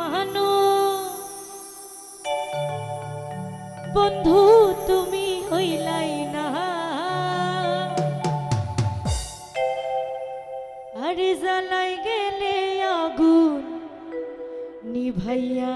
মানো বন্ধু তুমি হইলাই না। আরে জ্বালাই গেলে আগুন নিভাইয়া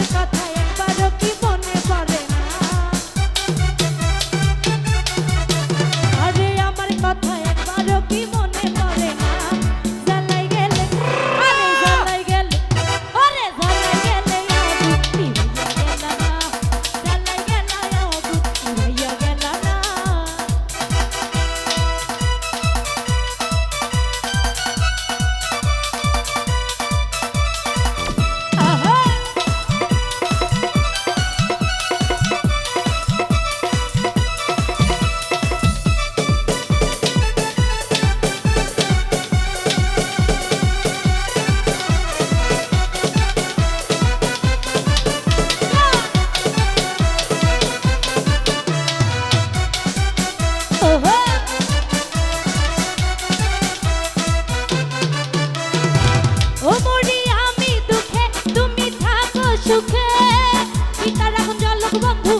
i shot বন্ধু